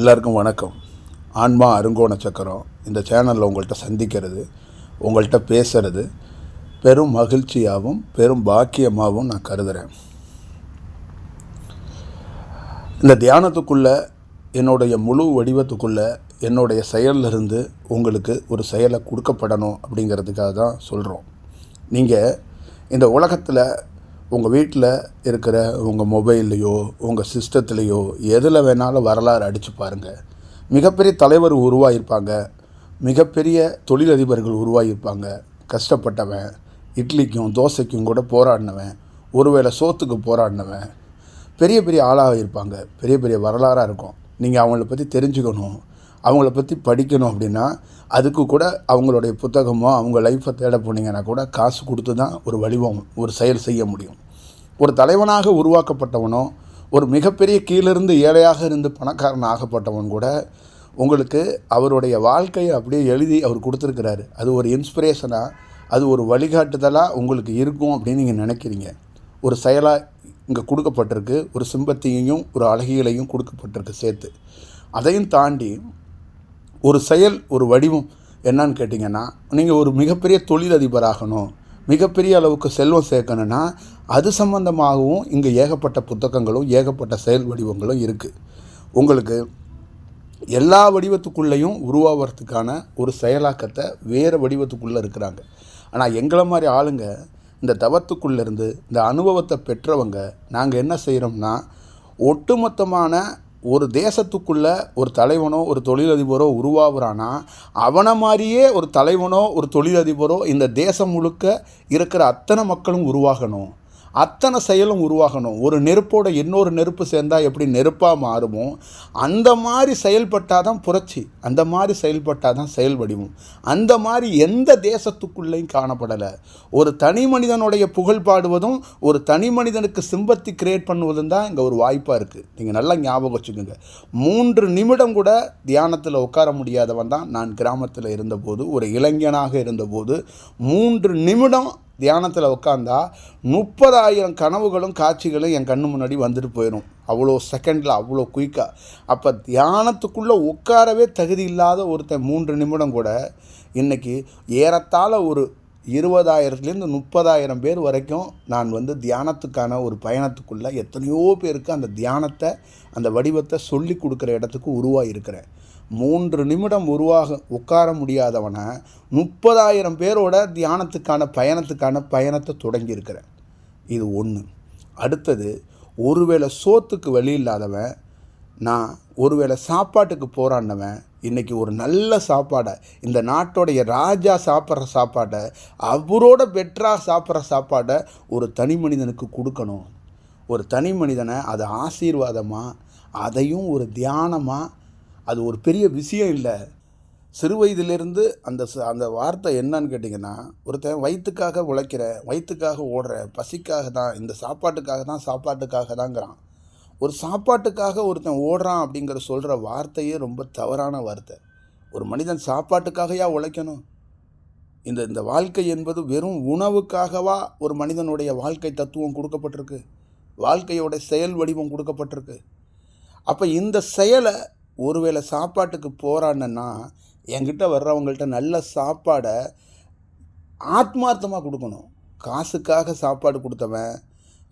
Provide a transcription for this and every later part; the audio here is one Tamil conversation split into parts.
எல்லாருக்கும் வணக்கம். ஆன்மா அருங்கோண சக்கரம் இந்த சேனலில் உங்கள்கிட்ட சந்திக்கிறது உங்கள்கிட்ட பேசுறது பெரும் மகிழ்ச்சியாகவும் பெரும் பாக்கியமாகவும் நான் கருதுகிறேன் இந்த தியானத்துக்குள்ளே என்னுடைய முழு வடிவத்துக்குள்ளே என்னுடைய செயலிருந்து உங்களுக்கு ஒரு செயலை கொடுக்கப்படணும் அப்படிங்கிறதுக்காக தான் சொல்கிறோம் நீங்கள் இந்த உலகத்தில் உங்கள் வீட்டில் இருக்கிற உங்கள் மொபைல்லையோ உங்கள் சிஸ்டத்துலேயோ எதில் வேணாலும் வரலாறு அடித்து பாருங்கள் மிகப்பெரிய தலைவர் உருவாகியிருப்பாங்க மிகப்பெரிய தொழிலதிபர்கள் உருவாகியிருப்பாங்க கஷ்டப்பட்டவன் இட்லிக்கும் தோசைக்கும் கூட போராடினவன் ஒருவேளை சோத்துக்கு போராடினவன் பெரிய பெரிய ஆளாக இருப்பாங்க. பெரிய பெரிய வரலாறாக இருக்கும். நீங்கள் அவங்கள பற்றி தெரிஞ்சுக்கணும். அவங்கள பற்றி படிக்கணும் அப்படின்னா அதுக்கு கூட அவங்களுடைய புத்தகமோ அவங்க லைஃப்பை தேட போனீங்கன்னா கூட காசு கொடுத்து தான் ஒரு வடிவம் ஒரு செயல் செய்ய முடியும். ஒரு தலைவனாக உருவாக்கப்பட்டவனோ ஒரு மிகப்பெரிய கீழிருந்து ஏழையாக இருந்து பணக்காரன் ஆகப்பட்டவன் கூட உங்களுக்கு அவருடைய வாழ்க்கையை அப்படியே எழுதி அவர் கொடுத்துருக்கிறாரு. அது ஒரு இன்ஸ்பிரேஷனாக அது ஒரு வழிகாட்டுதலாக உங்களுக்கு இருக்கும் அப்படின்னு நீங்கள் நினைக்கிறீங்க. ஒரு செயலாக இங்கே கொடுக்கப்பட்டிருக்கு ஒரு சிம்பத்தியையும் ஒரு அழகியலையும் கொடுக்கப்பட்டிருக்கு சேர்த்து. அதையும் தாண்டி ஒரு செயல் ஒரு வடிவம் என்னன்னு கேட்டிங்கன்னா நீங்கள் ஒரு மிகப்பெரிய தொழிலதிபராகணும் மிகப்பெரிய அளவுக்கு செல்வம் சேர்க்கணுன்னா அது சம்பந்தமாகவும் இங்கே ஏகப்பட்ட புத்தகங்களும் ஏகப்பட்ட செயல் வடிவங்களும் இருக்குது உங்களுக்கு எல்லா வடிவத்துக்குள்ளேயும் உருவாகிறதுக்கான ஒரு செயலாக்கத்தை வேறு வடிவத்துக்குள்ளே இருக்கிறாங்க. ஆனால் எங்களை மாதிரி ஆளுங்க இந்த தவத்துக்குள்ளேருந்து இந்த அனுபவத்தை பெற்றவங்க நாங்கள் என்ன செய்கிறோம்னா ஒட்டுமொத்தமான ஒரு தேசத்துக்குள்ளே ஒரு தலைவனோ ஒரு தொழிலதிபரோ உருவாகுறானா அவனை மாதிரியே ஒரு தலைவனோ ஒரு தொழிலதிபரோ இந்த தேசம் முழுக்க இருக்கிற அத்தனை மக்களும் உருவாகணும். அத்தனை செயலும் உருவாகணும். ஒரு நெருப்போட இன்னொரு நெருப்பு சேர்ந்தால் எப்படி நெருப்பாக மாறுமோ அந்த மாதிரி செயல்பட்டால் தான் புரட்சி. அந்த மாதிரி செயல்பட்டால் தான் செயல் வடிவம். அந்த மாதிரி எந்த தேசத்துக்குள்ளேயும் காணப்படலை. ஒரு தனி மனிதனுடைய புகழ் பாடுவதும் ஒரு தனி மனிதனுக்கு சிம்பத்தி கிரியேட் பண்ணுவதும் தான் இங்கே ஒரு வாய்ப்பாக இருக்குது நீங்கள் நல்லா ஞாபகம் வச்சுக்கோங்க. மூன்று நிமிடம் கூட தியானத்தில் உட்கார முடியாதவன் தான் நான் கிராமத்தில் இருந்தபோது ஒரு இளைஞனாக இருந்தபோது மூன்று நிமிடம் தியானத்தில் உட்காந்தா முப்பதாயிரம் கனவுகளும் காட்சிகளும் என் கண்ணு முன்னாடி வந்துட்டு போயிடும் அவ்வளோ செகண்டில் அவ்வளோ குயிக்காக அப்போ தியானத்துக்குள்ளே உட்காரவே தகுதி இல்லாத ஒருத்தன் மூன்று நிமிடம் கூட இன்றைக்கி ஏறத்தாழ ஒரு இருபதாயிரத்துலேருந்து முப்பதாயிரம் பேர் வரைக்கும் நான் வந்து தியானத்துக்கான ஒரு பயணத்துக்குள்ளே எத்தனையோ பேருக்கு அந்த தியானத்தை அந்த வடிவத்தை சொல்லி கொடுக்குற இடத்துக்கு உருவாகியிருக்கிறேன் மூன்று நிமிடம் உருவாக உட்கார முடியாதவனை முப்பதாயிரம் பேரோட தியானத்துக்கான பயணத்துக்கான பயணத்தை தொடங்கியிருக்கிறேன் இது ஒன்று அடுத்தது ஒருவேளை சோத்துக்கு வழி இல்லாதவன் நான் ஒருவேளை சாப்பாட்டுக்கு போராடினவன் இன்றைக்கி ஒரு நல்ல சாப்பாடை இந்த நாட்டோடைய ராஜா சாப்பிட்ற சாப்பாட்டை அவரோட பெட்டராக சாப்பிட்ற சாப்பாட்டை ஒரு தனி மனிதனுக்கு கொடுக்கணும். ஒரு தனி மனிதனை அது ஆசீர்வாதமாக அதையும் ஒரு தியானமாக அது ஒரு பெரிய விஷயம் இல்லை. சிறு வயதிலிருந்து அந்த ச- அந்த வார்த்தை என்னன்னு கேட்டிங்கன்னா ஒருத்தன் வயிற்றுக்காக உழைக்கிற வயிற்றுக்காக ஓடுற பசிக்காக தான் இந்த சாப்பாட்டுக்காக தான் சாப்பாட்டுக்காக தாங்கிறான். ஒரு சாப்பாட்டுக்காக ஒருத்தன் ஓடுறான் அப்படிங்கிற சொல்கிற வார்த்தையே ரொம்ப தவறான வார்த்தை. ஒரு மனிதன் சாப்பாட்டுக்காகயா உழைக்கணும்? இந்த இந்த வாழ்க்கை என்பது வெறும் உணவுக்காகவா ஒரு மனிதனுடைய வாழ்க்கை தத்துவம் கொடுக்கப்பட்டிருக்கு? வாழ்க்கையோட செயல் வடிவம் கொடுக்கப்பட்டிருக்கு. அப்போ இந்த செயலை ஒருவேளை சாப்பாட்டுக்கு போராடினேன்னா என்கிட்ட வர்றவங்கள்ட்ட நல்ல சாப்பாடை ஆத்மார்த்தமாக கொடுக்கணும். காசுக்காக சாப்பாடு கொடுத்தவன்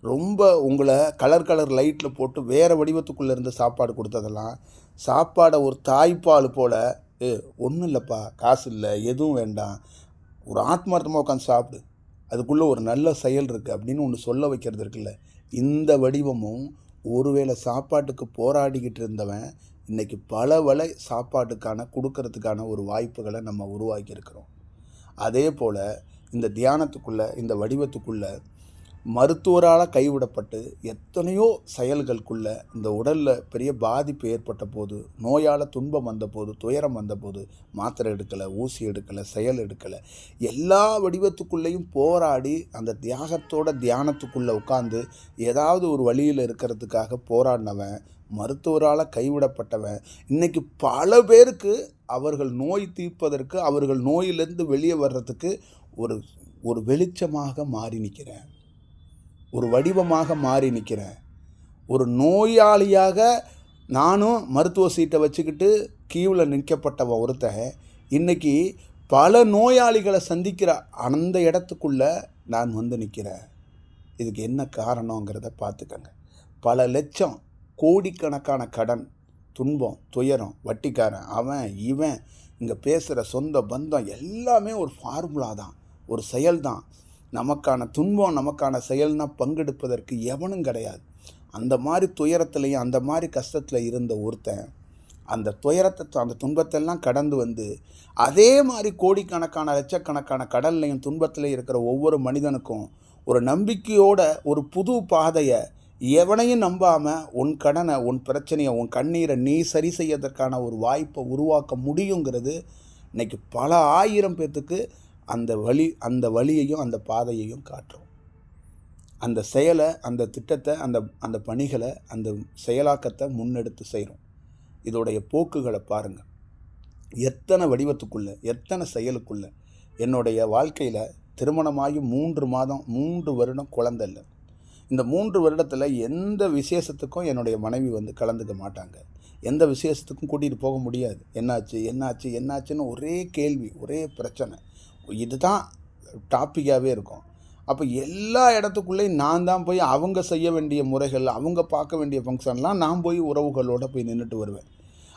ரொம்ப உங்களை கலர் கலர் லைட்டில் போட்டு வேறு வடிவத்துக்குள்ளே இருந்து சாப்பாடு கொடுத்ததெல்லாம் சாப்பாடை ஒரு தாய்ப்பால் போல் ஏ ஒன்றும் இல்லைப்பா காசு இல்லை எதுவும் வேண்டாம். ஒரு ஆத்மார்த்தமாக உட்காந்து சாப்பிடு. அதுக்குள்ளே ஒரு நல்ல செயல் இருக்குது அப்படின்னு ஒன்று சொல்ல வைக்கிறது இருக்குல்ல. இந்த வடிவமும் ஒருவேளை சாப்பாட்டுக்கு போராடிக்கிட்டு இருந்தவன் இன்றைக்கி பல வலை சாப்பாட்டுக்கான கொடுக்கறதுக்கான ஒரு வாய்ப்புகளை நம்ம உருவாக்கியிருக்கிறோம். அதே போல் இந்த தியானத்துக்குள்ளே இந்த வடிவத்துக்குள்ளே மருத்துவரால் கைவிடப்பட்டு எத்தனையோ செயல்களுக்குள்ள இந்த உடலில் பெரிய பாதிப்பு ஏற்பட்ட போது நோயால் துன்பம் வந்தபோது துயரம் வந்தபோது மாத்திரை எடுக்கலை ஊசி எடுக்கலை செயல் எடுக்கலை எல்லா வடிவத்துக்குள்ளேயும் போராடி அந்த தியாகத்தோட தியானத்துக்குள்ளே உட்காந்து ஏதாவது ஒரு வழியில் இருக்கிறதுக்காக போராடினவன் மருத்துவரால் கைவிடப்பட்டவன். இன்றைக்கி பல பேருக்கு அவர்கள் நோய் தீர்ப்பதற்கு அவர்கள் நோயிலிருந்து வெளியே வர்றதுக்கு ஒரு ஒரு வெளிச்சமாக மாறி நிற்கிறேன் ஒரு வடிவமாக மாறி நிற்கிறேன் ஒரு நோயாளியாக நானும் மருத்துவ சீட்டை வச்சுக்கிட்டு கீவில் நிற்கப்பட்டவ ஒருத்தன் இன்றைக்கி பல நோயாளிகளை சந்திக்கிற அந்த இடத்துக்குள்ள நான் வந்து நிற்கிறேன் இதுக்கு என்ன காரணங்கிறத பார்த்துக்கங்க. பல லட்சம் கோடிக்கணக்கான கடன் துன்பம் துயரம் வட்டிக்காரன் அவன் இவன் இங்கே பேசுகிற சொந்த பந்தம் எல்லாமே ஒரு ஃபார்முலா தான் ஒரு செயல் தான் நமக்கான துன்பம் நமக்கான செயல்னா பங்கெடுப்பதற்கு எவனும் கிடையாது. அந்த மாதிரி துயரத்துலையும் அந்த மாதிரி கஷ்டத்தில் இருந்த ஒருத்தன் அந்த துயரத்தை அந்த துன்பத்தெல்லாம் கடந்து வந்து அதே மாதிரி கோடிக்கணக்கான லட்சக்கணக்கான கடல்லையும் துன்பத்தில் இருக்கிற ஒவ்வொரு மனிதனுக்கும் ஒரு நம்பிக்கையோட ஒரு புது பாதையை எவனையும் நம்பாமல் உன் கடனை உன் பிரச்சனையை உன் கண்ணீரை நீ சரி செய்யறதற்கான ஒரு வாய்ப்பை உருவாக்க முடியுங்கிறது இன்னைக்கு பல ஆயிரம் பேர்த்துக்கு அந்த வழி அந்த வழியையும் அந்த பாதையையும் காட்டுறோம் அந்த செயலை அந்த திட்டத்தை அந்த அந்த பணிகளை அந்த செயலாக்கத்தை முன்னெடுத்து செய்கிறோம் இதோடைய போக்குகளை பாருங்கள் எத்தனை வடிவத்துக்குள்ள எத்தனை செயலுக்குள்ள என்னுடைய வாழ்க்கையில் திருமணமாகி மூன்று மாதம் மூன்று வருடம் குழந்தை இல்லை. இந்த மூன்று வருடத்தில் எந்த விசேஷத்துக்கும் என்னுடைய மனைவி வந்து கலந்துக்க மாட்டாங்க. எந்த விசேஷத்துக்கும் கூட்டிகிட்டு போக முடியாது. என்னாச்சு என்னாச்சு என்னாச்சுன்னு ஒரே கேள்வி ஒரே பிரச்சனை. இதுதான் டாப்பிக்காகவே இருக்கும். அப்போ எல்லா இடத்துக்குள்ளேயும் நான் தான் போய் அவங்க செய்ய வேண்டிய முறைகள் அவங்க பார்க்க வேண்டிய ஃபங்க்ஷன்லாம் நான் போய் உறவுகளோடு போய் நின்றுட்டு வருவேன்.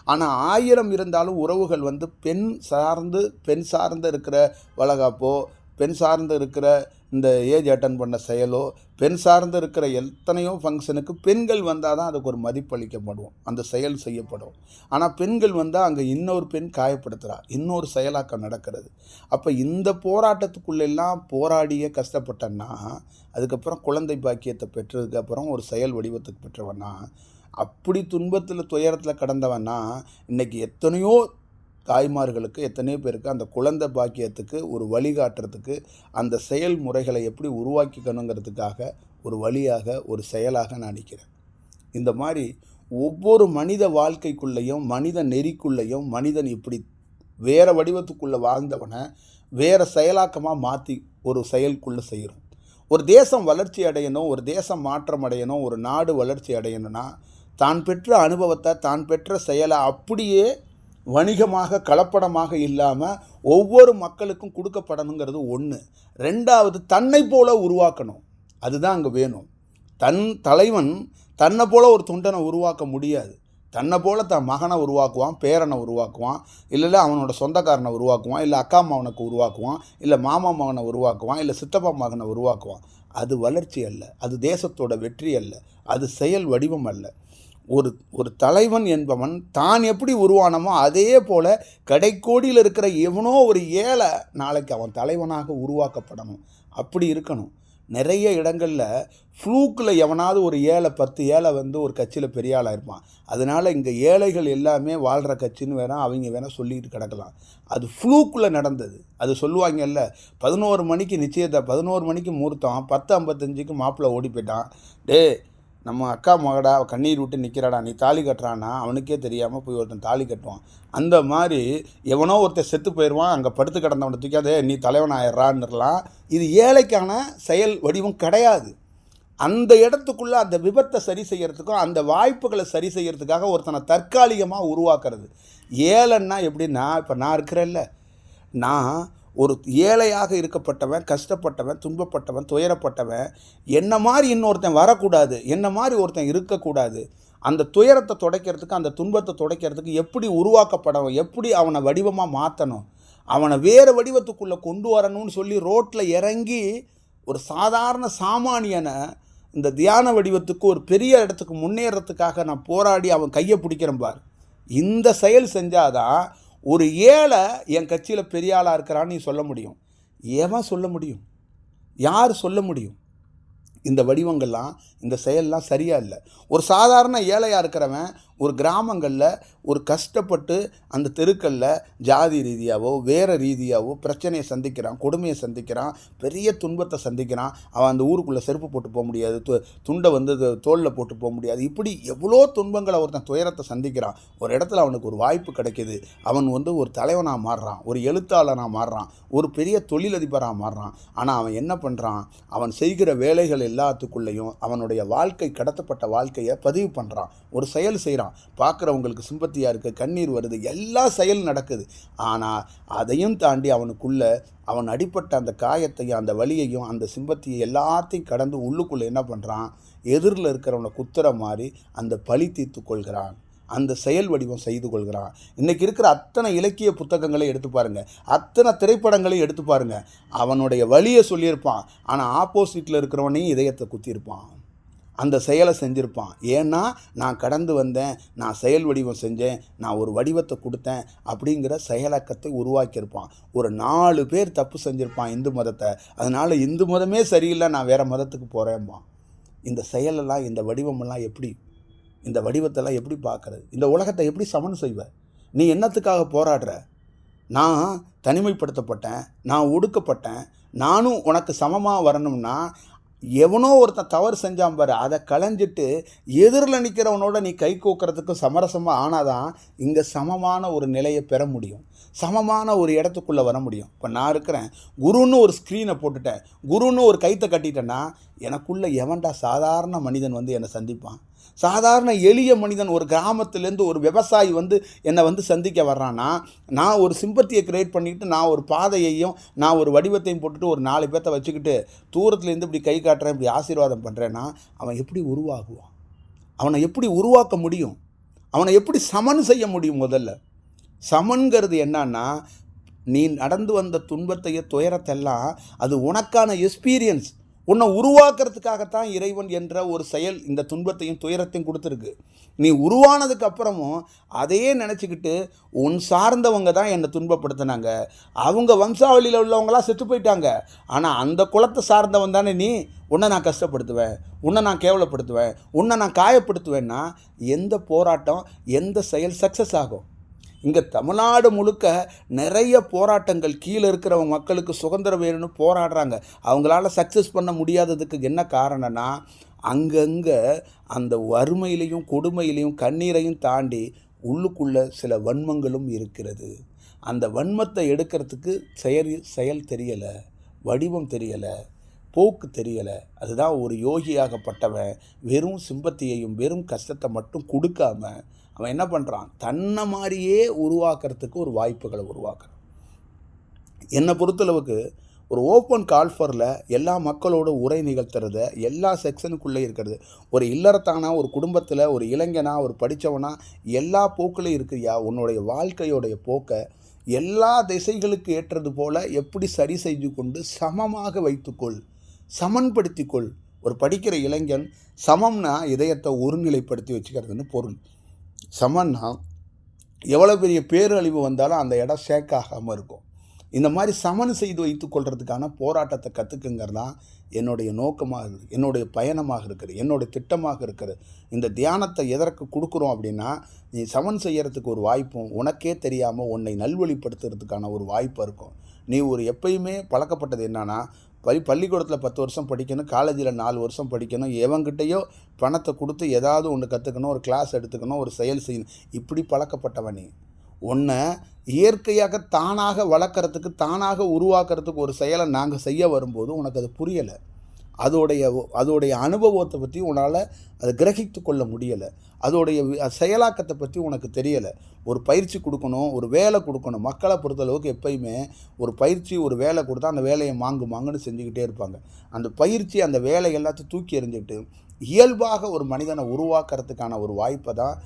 ஆனால் ஆயிரம் இருந்தாலும் உறவுகள் வந்து பெண் சார்ந்து பெண் சார்ந்து இருக்கிற வளகாப்போ பெண் சார்ந்து இருக்கிற இந்த ஏஜ் அட்டன் பண்ண செயலோ பெண் சார்ந்து இருக்கிற எத்தனையோ ஃபங்க்ஷனுக்கு பெண்கள் வந்தால் தான் அதுக்கு ஒரு மதிப்பளிக்கப்படும் அந்த செயல் செய்யப்படும். ஆனால் பெண்கள் வந்தால் அங்கே இன்னொரு பெண் காயப்படுத்துகிறா இன்னொரு செயலாக்கம் நடக்கிறது. அப்போ இந்த போராட்டத்துக்குள்ளெல்லாம் போராடிய கஷ்டப்பட்டன்னா அதுக்கப்புறம் குழந்தை பாக்கியத்தை பெற்றதுக்கப்புறம் ஒரு செயல் வடிவத்துக்கு பெற்றவன்னா அப்படி துன்பத்தில் துயரத்தில் கடந்தவன்னா இன்றைக்கி எத்தனையோ தாய்மார்களுக்கு எத்தனையோ பேருக்கு அந்த குழந்தை பாக்கியத்துக்கு ஒரு வழிகாட்டுறதுக்கு அந்த செயல்முறைகளை எப்படி உருவாக்கிக்கணுங்கிறதுக்காக ஒரு வழியாக ஒரு செயலாக நான் நினைக்கிறேன் இந்த மாதிரி ஒவ்வொரு மனித வாழ்க்கைக்குள்ளேயும் மனித நெறிக்குள்ளேயும் மனிதன் இப்படி வேறு வடிவத்துக்குள்ளே வாழ்ந்தவனை வேறு செயலாக்கமாக மாற்றி ஒரு செயலுக்குள்ளே செய்கிறோம் ஒரு தேசம் வளர்ச்சி அடையணும் ஒரு தேசம் மாற்றம் அடையணும் ஒரு நாடு வளர்ச்சி அடையணும்னா தான் பெற்ற அனுபவத்தை தான் பெற்ற செயலை அப்படியே வணிகமாக கலப்படமாக இல்லாமல் ஒவ்வொரு மக்களுக்கும் கொடுக்கப்படணுங்கிறது ஒன்று ரெண்டாவது தன்னை போல உருவாக்கணும். அதுதான் அங்கே வேணும். தன் தலைவன் தன்னை போல ஒரு தொண்டனை உருவாக்க முடியாது. தன்னை போல தன் மகனை உருவாக்குவான் பேரனை உருவாக்குவான் இல்லை அவனோட சொந்தக்காரனை உருவாக்குவான் இல்லை அக்கா மகனுக்கு உருவாக்குவான் இல்லை மாமா மகனை உருவாக்குவான் இல்லை சித்தப்பா மகனை உருவாக்குவான். அது வளர்ச்சி அல்ல. அது தேசத்தோட வெற்றி அல்ல. அது செயல் வடிவம் அல்ல. ஒரு ஒரு தலைவன் என்பவன் தான் எப்படி உருவானமோ அதே போல் கடைக்கோடியில் இருக்கிற எவனோ ஒரு ஏழை நாளைக்கு அவன் தலைவனாக உருவாக்கப்படணும். அப்படி இருக்கணும். நிறைய இடங்களில் ஃப்ளூக்கில் எவனாவது ஒரு ஏழை பத்து ஏழை வந்து ஒரு கட்சியில் பெரிய ஆளாக இருப்பான். அதனால் இங்கே ஏழைகள் எல்லாமே வாழ்கிற கட்சின்னு வேணா அவங்க வேணால் சொல்லிட்டு கிடக்கலாம். அது ஃப்ளூக்கில் நடந்தது. அது சொல்லுவாங்கல்ல பதினோரு மணிக்கு நிச்சயத்தை பதினோரு மணிக்கு முகூர்த்தம் பத்து ஐம்பத்தஞ்சுக்கு மாப்பிள்ளை ஓடி போயிட்டான். டே நம்ம அக்கா மகடா கண்ணீர் விட்டு நிற்கிறாடா நீ தாலி கட்டுறான்னா அவனுக்கே தெரியாமல் போய் ஒருத்தன் தாலி கட்டுவான். அந்த மாதிரி எவனோ ஒருத்தன் செத்து போயிடுவான் அங்கே படுத்து கிடந்தவனை தூக்காதே நீ தலைவன் ஆயிடுறான்னுலாம் இது ஏழைக்கான செயல் வடிவம் கிடையாது. அந்த இடத்துக்குள்ளே அந்த விபத்தை சரி செய்கிறதுக்கும் அந்த வாய்ப்புகளை சரி செய்கிறதுக்காக ஒருத்தனை தற்காலிகமாக உருவாக்குறது. ஏழைன்னா எப்படின்னா இப்போ நான் இருக்கிறேன்ல. நான் ஒரு ஏழையாக இருக்கப்பட்டவன் கஷ்டப்பட்டவன் துன்பப்பட்டவன் துயரப்பட்டவன் என்ன மாதிரி இன்னொருத்தன் வரக்கூடாது என்ன மாதிரி ஒருத்தன் இருக்கக்கூடாது அந்த துயரத்தை துடைக்கிறதுக்கு அந்த துன்பத்தை துடைக்கிறதுக்கு எப்படி உருவாக்கப்படணும் எப்படி அவனை வடிவமாக மாற்றணும் அவனை வேறு வடிவத்துக்குள்ளே கொண்டு வரணும்னு சொல்லி ரோட்டில் இறங்கி ஒரு சாதாரண சாமானியனை இந்த தியான வடிவத்துக்கு ஒரு பெரிய இடத்துக்கு முன்னேறத்துக்காக நான் போராடி அவன் கையை பிடிக்கிறேன் பார். இந்த செயல் செஞ்சாதான் ஒரு ஏழை என் கட்சியில் பெரிய ஆளாக இருக்கிறான்னு நீ சொல்ல முடியும். எவன் சொல்ல முடியும்? யார் சொல்ல முடியும்? இந்த வடிவங்கள்லாம் இந்த செயல்லாம் சரியாக இல்லை. ஒரு சாதாரண ஏழையாக இருக்கிறவன் ஒரு கிராமங்களில் ஒரு கஷ்டப்பட்டு அந்த தெருக்களில் ஜாதி ரீதியாகவோ வேறு ரீதியாகவோ பிரச்சனையை சந்திக்கிறான் கொடுமையை சந்திக்கிறான் பெரிய துன்பத்தை சந்திக்கிறான். அவன் அந்த ஊருக்குள்ளே செருப்பு போட்டு போக முடியாது து துண்டை வந்து தோளில் போட்டு போக முடியாது. இப்படி எவ்வளோ துன்பங்களை ஒருத்தன் துயரத்தை சந்திக்கிறான். ஒரு இடத்துல அவனுக்கு ஒரு வாய்ப்பு கிடைக்கிது. அவன் வந்து ஒரு தலைவனாக மாறுறான் ஒரு எழுத்தாளனாக மாறுறான் ஒரு பெரிய தொழிலதிபராக மாறுறான். ஆனால் அவன் என்ன பண்ணுறான் அவன் செய்கிற வேலைகள் எல்லாத்துக்குள்ளேயும் அவனுடைய தன்னுடைய வாழ்க்கை கடத்தப்பட்ட வாழ்க்கையை பதிவு பண்ணுறான் ஒரு செயல் செய்கிறான் பார்க்குறவங்களுக்கு சிம்பத்தியாக இருக்குது கண்ணீர் வருது எல்லா செயல் நடக்குது. ஆனால் அதையும் தாண்டி அவனுக்குள்ளே அவன் அடிப்பட்ட அந்த காயத்தையும் அந்த வலியையும் அந்த சிம்பத்தியை எல்லாத்தையும் கடந்து உள்ளுக்குள்ளே என்ன பண்ணுறான் எதிரில் இருக்கிறவனை குத்துற மாதிரி அந்த பழி தீர்த்து கொள்கிறான். அந்த செயல் வடிவம் செய்து கொள்கிறான். இன்றைக்கி இருக்கிற அத்தனை இலக்கிய புத்தகங்களை எடுத்து பாருங்கள் அத்தனை திரைப்படங்களையும் எடுத்து பாருங்க. அவனுடைய வழியை சொல்லியிருப்பான். ஆனால் ஆப்போசிட்டில் இருக்கிறவனையும் இதயத்தை குத்தியிருப்பான். அந்த செயலை செஞ்சுருப்பான். ஏன்னா நான் கடந்து வந்தேன் நான் செயல் வடிவம் செஞ்சேன் நான் ஒரு வடிவத்தை கொடுத்தேன் அப்படிங்கிற செயலாக்கத்தை உருவாக்கியிருப்பான். ஒரு நாலு பேர் தப்பு செஞ்சுருப்பான் இந்து மதத்தை. அதனால் இந்து மதமே சரியில்லை நான் வேறு மதத்துக்கு போகிறேன்பான் இந்த செயலெல்லாம் இந்த வடிவமெல்லாம் எப்படி? இந்த வடிவத்தெல்லாம் எப்படி பார்க்கறது? இந்த உலகத்தை எப்படி சமன் செய்வ? நீ என்னத்துக்காக போராடுற? நான் தனிமைப்படுத்தப்பட்டேன் நான் ஒடுக்கப்பட்டேன் நானும் உனக்கு சமமாக வரணும்னா எவனோ ஒருத்தன் தவறு செஞ்சான் பாரு. அதை களைஞ்சிட்டு எதிரில் நிற்கிறவனோட நீ கை கோக்கிறதுக்கு சமரசமாக ஆனாதான் இங்கே சமமான ஒரு நிலையை பெற முடியும். சமமான ஒரு இடத்துக்குள்ளே வர முடியும். இப்போ நான் இருக்கிறேன். குருன்னு ஒரு ஸ்க்ரீனை போட்டுட்டேன். குருன்னு ஒரு கைத்தை கட்டிட்டேன்னா எனக்குள்ளே எவன்டா சாதாரண மனிதன் வந்து என்னை சந்திப்பான்? சாதாரண எளிய மனிதன் ஒரு கிராமத்துலேருந்து ஒரு விவசாயி வந்து என்னை வந்து சந்திக்க வர்றான்னா நான் ஒரு சிம்பத்தியை கிரியேட் பண்ணிக்கிட்டு நான் ஒரு பாதையையும் நான் ஒரு வடிவத்தையும் போட்டுட்டு ஒரு நாலு பேர்த்த வச்சுக்கிட்டு தூரத்துலேருந்து இப்படி கை காட்டுறேன் இப்படி ஆசீர்வாதம் பண்ணுறேன்னா அவன் எப்படி உருவாகுவான்? அவனை எப்படி உருவாக்க முடியும்? அவனை எப்படி சமன் செய்ய முடியும் முதல்ல? சமன்கிறது என்னன்னா நீ நடந்து வந்த துன்பத்தையோ துயரத்தெல்லாம் அது உனக்கான எக்ஸ்பீரியன்ஸ் உன்னை உருவாக்குறதுக்காகத்தான் இறைவன் என்ற ஒரு செயல் இந்த துன்பத்தையும் துயரத்தையும் கொடுத்துருக்கு. நீ உருவானதுக்கு அப்புறமும் அதையே நினச்சிக்கிட்டு உன் சார்ந்தவங்க தான் என்னை துன்பப்படுத்தினாங்க. அவங்க வம்சாவளியில் உள்ளவங்களாம் செத்து போயிட்டாங்க. ஆனால் அந்த குலத்தை சார்ந்தவன் தானே நீ? உன்னை நான் கஷ்டப்படுத்துவேன். உன்னை நான் கேவலப்படுத்துவேன். உன்னை நான் காயப்படுத்துவேன்னா எந்த போராட்டம் எந்த செயல் சக்ஸஸ் ஆகும்? இங்கே தமிழ்நாடு முழுக்க நிறைய போராட்டங்கள் கீழே இருக்கிறவங்க மக்களுக்கு சுதந்திரம் வேணும்னு போராடுறாங்க. அவங்களால சக்ஸஸ் பண்ண முடியாததுக்கு என்ன காரணம்னா அங்கங்கே அந்த வறுமையிலையும் கொடுமையிலையும் கண்ணீரையும் தாண்டி உள்ளுக்குள்ள சில வன்மங்களும் இருக்கிறது. அந்த வன்மத்தை எடுக்கிறதுக்கு செயல் செயல் தெரியலை வடிவம் தெரியலை போக்கு தெரியலை. அதுதான் ஒரு யோகியாகப்பட்டவன் வெறும் சிம்பத்தியையும் வெறும் கஷ்டத்தை மட்டும் கொடுக்காம அவன் என்ன பண்ணுறான் தன்னை மாதிரியே உருவாக்குறதுக்கு ஒரு வாய்ப்புகளை உருவாக்குறான். என்னை பொறுத்தளவுக்கு ஒரு ஓப்பன் கால்ஃபரில் எல்லா மக்களோட உரை நிகழ்த்துறத எல்லா செக்ஷனுக்குள்ளே இருக்கிறது. ஒரு இல்லறத்தானா ஒரு குடும்பத்தில் ஒரு இளைஞனா ஒரு படித்தவனா எல்லா போக்கிலையும் இருக்கிறியா? உன்னுடைய வாழ்க்கையோடைய போக்கை எல்லா திசைகளுக்கு ஏற்றது போல் எப்படி சரி செய்து கொண்டு சமமாக வைத்துக்கொள் சமன்படுத்திக்கொள். ஒரு படிக்கிற இளைஞன் சமம்னா இதயத்தை ஒருநிலைப்படுத்தி வச்சுக்கிறதுன்னு பொருள். சமன்னா எவ்வளோ பெரிய பேரழிவு வந்தாலும் அந்த இடம் ஷேக் ஆகாமல் இருக்கும். இந்த மாதிரி சமன் செய்து வைத்து கொள்றதுக்கான போராட்டத்தை கற்றுக்குங்கிறது தான் என்னுடைய நோக்கமாக இருக்குது என்னுடைய பயணமாக இருக்குது என்னுடைய திட்டமாக இருக்குது. இந்த தியானத்தை எதற்கு கொடுக்குறோம் அப்படின்னா நீ சமன் செய்கிறதுக்கு ஒரு வாய்ப்பும் உனக்கே தெரியாமல் உன்னை நல்வழிப்படுத்துறதுக்கான ஒரு வாய்ப்பாக இருக்கும். நீ ஒரு எப்பயுமே பழக்கப்பட்டது என்னன்னா பரி பள்ளிக்கூடத்தில் பத்து வருஷம் படிக்கணும் காலேஜில் நாலு வருஷம் படிக்கணும் எவங்கிட்டையோ பணத்தை கொடுத்து ஏதாவது ஒன்று கற்றுக்கணும் ஒரு கிளாஸ் எடுத்துக்கணும் ஒரு செயல் செய்யணும். இப்படி பழக்கப்பட்டவன் நீ. உன்னை இயற்கையாக தானாக வளர்க்குறதுக்கு தானாக உருவாக்குறதுக்கு ஒரு செயலை நாங்கள் செய்ய வரும்போது உனக்கு அது புரியலை. அதோடைய அதோடைய அனுபவத்தை பற்றி உன்னால் அதை கிரகித்து கொள்ள முடியலை. அதோடைய செயலாக்கத்தை பற்றி உனக்கு தெரியலை. ஒரு பயிற்சி கொடுக்கணும் ஒரு வேலை கொடுக்கணும். மக்களை பொறுத்தளவுக்கு எப்பயுமே ஒரு பயிற்சி ஒரு வேலை கொடுத்தா அந்த வேலையை மாங்கு மாங்குன்னு செஞ்சுக்கிட்டே இருப்பாங்க. அந்த பயிற்சி அந்த வேலை எல்லாத்தையும் தூக்கி எறிஞ்சிட்டு இயல்பாக ஒரு மனிதனை உருவாக்குறதுக்கான ஒரு வாய்ப்பை தான்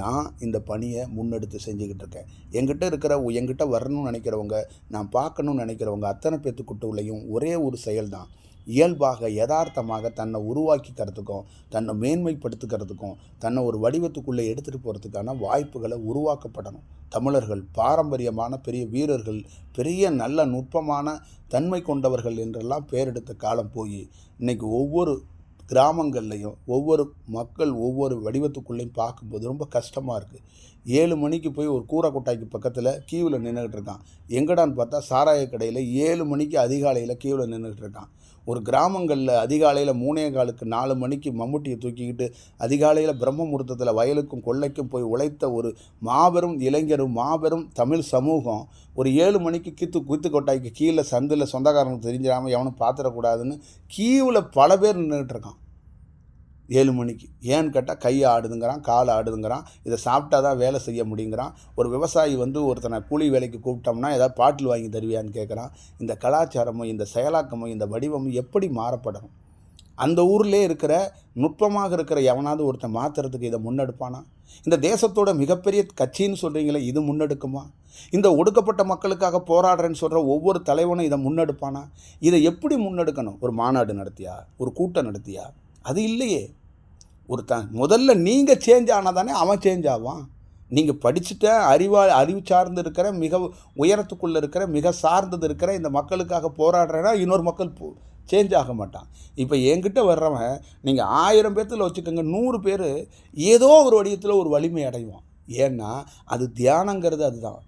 நான் இந்த பணியை முன்னெடுத்து செஞ்சுக்கிட்டு இருக்கேன். என்கிட்ட இருக்கிற என்கிட்ட வரணும்னு நினைக்கிறவங்க நான் பார்க்கணும்னு நினைக்கிறவங்க அத்தனை பேத்துக்குட்டுலையும் ஒரே ஒரு செயல் தான் இயல்பாக யதார்த்தமாக தன்னை உருவாக்கிக்கிறதுக்கும் தன்னை மேன்மைப்படுத்துக்கிறதுக்கும் தன்னை ஒரு வடிவத்துக்குள்ளே எடுத்துகிட்டு போகிறதுக்கான வாய்ப்புகளை உருவாக்கப்படணும். தமிழர்கள் பாரம்பரியமான பெரிய வீரர்கள் பெரிய நல்ல நுட்பமான தன்மை கொண்டவர்கள் என்றெல்லாம் பேரெடுத்த காலம் போய் இன்றைக்கி ஒவ்வொரு கிராமங்கள்லையும் ஒவ்வொரு மக்கள் ஒவ்வொரு வடிவத்துக்குள்ளேயும் பார்க்கும்போது ரொம்ப கஷ்டமாக இருக்குது ஏழு மணிக்கு போய் ஒரு கூரைக்கொட்டாய்க்கு பக்கத்தில் கீவில் நின்றுக்கிட்டு இருக்கான். எங்கடான்னு பார்த்தா சாராய கடையில் ஏழு மணிக்கு அதிகாலையில் கியூவில் நின்றுக்கிட்டு இருக்கான். ஒரு கிராமங்களில் அதிகாலையில் மூணே காலுக்கு நாலு மணிக்கு மம்முட்டியை தூக்கிக்கிட்டு அதிகாலையில் பிரம்ம முகூர்த்தத்தில் வயலுக்கும் கொள்ளைக்கும் போய் உழைத்த ஒரு மாபெரும் இளைஞரும் மாபெரும் தமிழ் சமூகம் ஒரு ஏழு மணிக்கு கீத்து குத்து கொட்டாய்க்கு கீழே சந்தில் சொந்தக்காரங்களுக்கு தெரிஞ்சிடாமல் எவனும் பார்த்துடக்கூடாதுன்னு கீவில் பல பேர் நின்றுக்கிட்டு இருக்கான். ஏழு மணிக்கு. ஏன்னு கேட்டால் கை ஆடுதுங்கிறான் கால் ஆடுதுங்கிறான் இதை சாப்பிட்டா தான் வேலை செய்ய முடியுங்கிறான். ஒரு விவசாயி வந்து ஒருத்தனை கூலி வேலைக்கு கூப்பிட்டோம்னா ஏதாவது பாட்டில் வாங்கி தருவியான்னு கேட்குறான் இந்த கலாச்சாரமும் இந்த செயலாக்கமும் இந்த வடிவமும் எப்படி மாறப்படணும் அந்த ஊர்லேயே இருக்கிற நுட்பமாக இருக்கிற எவனாவது ஒருத்தன் மாற்றுறதுக்கு இதை முன்னெடுப்பானா? இந்த தேசத்தோட மிகப்பெரிய கட்சின்னு சொல்கிறீங்களே இது முன்னெடுக்குமா? இந்த ஒடுக்கப்பட்ட மக்களுக்காக போராடுறேன்னு சொல்கிற ஒவ்வொரு தலைவனும் இதை முன்னெடுப்பானா? இதை எப்படி முன்னெடுக்கணும்? ஒரு மாநாடு நடத்தியா? ஒரு கூட்டம் நடத்தியா? அது இல்லையே. ஒருத்தன் முதல்ல நீங்கள் சேஞ்ச் ஆனால் தானே அவன் சேஞ்ச் ஆவான். நீங்கள் படிச்சுட்ட அறிவா அறிவு சார்ந்து இருக்கிற மிக உயரத்துக்குள்ளே இருக்கிற மிக சார்ந்தது இருக்கிற இந்த மக்களுக்காக போராடுறேன்னா இன்னொரு மக்கள் சேஞ்ச் ஆக மாட்டான். இப்போ என்கிட்ட வர்றவன் நீங்கள் ஆயிரம் பேர்த்தில் வச்சுக்கோங்க நூறு பேர் ஏதோ ஒரு வடிவத்தில் ஒரு வலிமை அடைவான். ஏன்னா அது தியானங்கிறது அதுதான்.